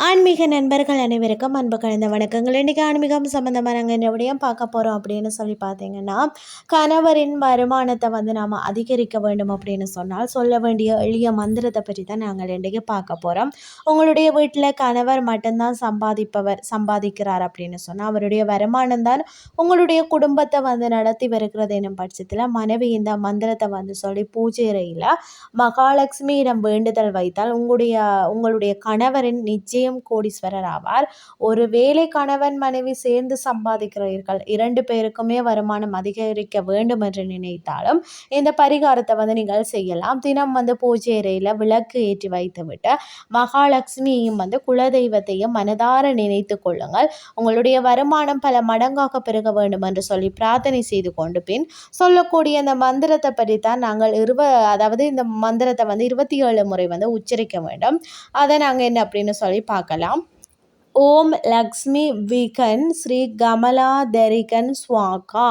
ஆன்மீக நண்பர்கள் அனைவருக்கும் அன்பு கலந்த வணக்கங்கள். இன்றைக்கி ஆன்மீகம் சம்மந்தமாக நாங்கள் என்ன பார்க்க போகிறோம் அப்படின்னு சொல்லி பார்த்தீங்கன்னா கணவரின் வருமானத்தை வந்து நாம் அதிகரிக்க வேண்டும் அப்படின்னு சொன்னால் சொல்ல வேண்டிய எளிய மந்திரத்தை பற்றி தான் நாங்கள் இன்றைக்கி பார்க்க போகிறோம் உங்களுடைய வீட்டில் கணவர் மட்டும்தான் சம்பாதிப்பவர் சம்பாதிக்கிறார் அப்படின்னு சொன்னால் அவருடைய வருமானம் தான் உங்களுடைய குடும்பத்தை வந்து நடத்தி வருகிறது என்னும் பட்சத்தில் மனைவி இந்த மந்திரத்தை வந்து சொல்லி பூஜை அறையில் மகாலட்சுமியிடம் வேண்டுதல் வைத்தால் உங்களுடைய உங்களுடைய கணவரின் நிச்சயம் நிச்சயம் கோடீஸ்வரர் ஆவார் ஒரு வேலை கணவன் மனைவி சேர்ந்து சம்பாதிக்கிறீர்கள். இரண்டு பேருக்குமே வருமானம் அதிகரிக்க வேண்டும் என்று நினைத்தாலும் இந்த பரிகாரத்தை வந்து நீங்கள் செய்யலாம். தினம் வந்து பூஜை அறையில் விளக்கு ஏற்றி வைத்துவிட்டு மகாலட்சுமியையும் வந்து குலதெய்வத்தையும் மனதார நினைத்து கொள்ளுங்கள். உங்களுடைய வருமானம் பல மடங்காக பெருக வேண்டும் என்று சொல்லி பிரார்த்தனை செய்து கொண்டு பின் சொல்லக்கூடிய அந்த மந்திரத்தை பற்றி தான் நாங்கள் இருவ அதாவது இந்த மந்திரத்தை வந்து இருபத்தி ஏழு முறை வந்து உச்சரிக்க வேண்டும். அதை நாங்கள் என்ன அப்படின்னு சொல்லி பார்க்கலாம். ஓம் லக்ஷ்மி விகன் ஸ்ரீ கமலாதரிகன் ஸ்வாகா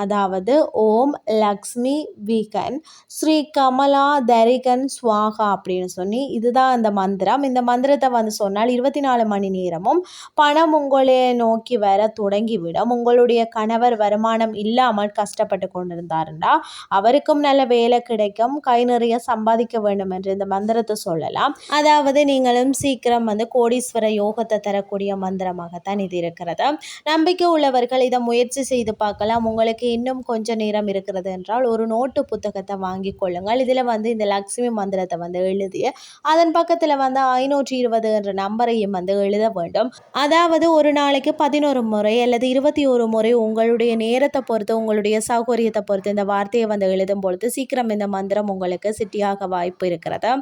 அதாவது ஓம் லக்ஷ்மி வீகன் ஸ்ரீ கமலா தரிகன் ஸ்வாகா அப்படின்னு சொல்லி இதுதான் அந்த மந்திரம். இந்த மந்திரத்தை வந்து சொன்னால் இருபத்தி நாலு மணி நேரமும் பணம் உங்களை நோக்கி வர தொடங்கிவிடும். உங்களுடைய கணவர் வருமானம் இல்லாமல் கஷ்டப்பட்டு கொண்டிருந்தாருண்டா அவருக்கும் நல்ல வேலை கிடைக்கும் கை நிறைய சம்பாதிக்க வேண்டும் என்று இந்த மந்திரத்தை சொல்லலாம். அதாவது நீங்களும் சீக்கிரம் வந்து கோடீஸ்வர யோகத்தை தரக்கூடிய மந்திரமாகத்தான் இது இருக்கிறது. நம்பிக்கை உள்ளவர்கள் இதை முயற்சி செய்து பார்க்கலாம். உங்களுக்கு உங்களுக்கு இன்னும் கொஞ்சம் நேரம் இருக்கிறது என்றால் ஒரு நோட்டு புத்தகத்தை வாங்கி கொள்ளுங்கள். இதில் வந்து இந்த லக்ஷ்மி மந்திரத்தை வந்து எழுதி அதன் பக்கத்தில் வந்து ஐநூற்றி இருபது என்ற நம்பரையும் வந்து எழுத வேண்டும். அதாவது ஒரு நாளைக்கு பதினோரு முறை அல்லது இருபத்தி ஒரு முறை உங்களுடைய நேரத்தை பொறுத்து உங்களுடைய சௌகரியத்தை பொறுத்து இந்த வார்த்தையை வந்து எழுதும் பொழுது சீக்கிரம் இந்த மந்திரம் உங்களுக்கு சிட்டியாக வாய்ப்பு இருக்கிறது.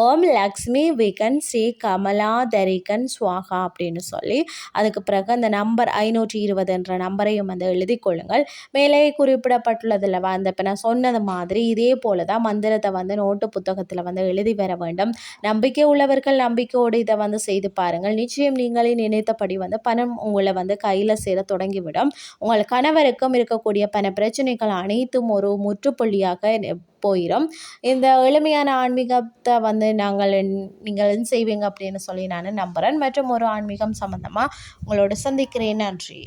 ஓம் லக்ஷ்மி விகன் ஸ்ரீ கமலா தரிகன் சுவாகா அப்படின்னு சொல்லி அதுக்கு பிறகு அந்த நம்பர் ஐநூற்றி இருபது என்ற நம்பரையும் வந்து எழுதி கொள்ளுங்கள். மேலே குறிப்பிடப்பட்டுள்ளதில் அந்த இப்போ நான் சொன்னது மாதிரி இதே போல தான் மந்திரத்தை வந்து நோட்டு புத்தகத்தில் வந்து எழுதி வர வேண்டும். நம்பிக்கை உள்ளவர்கள் நம்பிக்கையோடு இதை வந்து செய்து பாருங்கள். நிச்சயம் நீங்களே நினைத்தபடி வந்து பணம் உங்களை வந்து கையில் சேர தொடங்கிவிடும். உங்கள் கணவருக்கும் இருக்கக்கூடிய பண பிரச்சனைகள் அனைத்தும் ஒரு முற்றுப்புள்ளியாக போயிடும் இந்த எளிமையான ஆன்மீகத்தை வந்து நாங்கள் நீங்கள் செய்வீங்க அப்படின்னு சொல்லி நான் நம்புகிறேன் மற்றும் ஒரு ஆன்மீகம் சம்மந்தமாக உங்களோட சந்திக்கிறேன். நன்றி.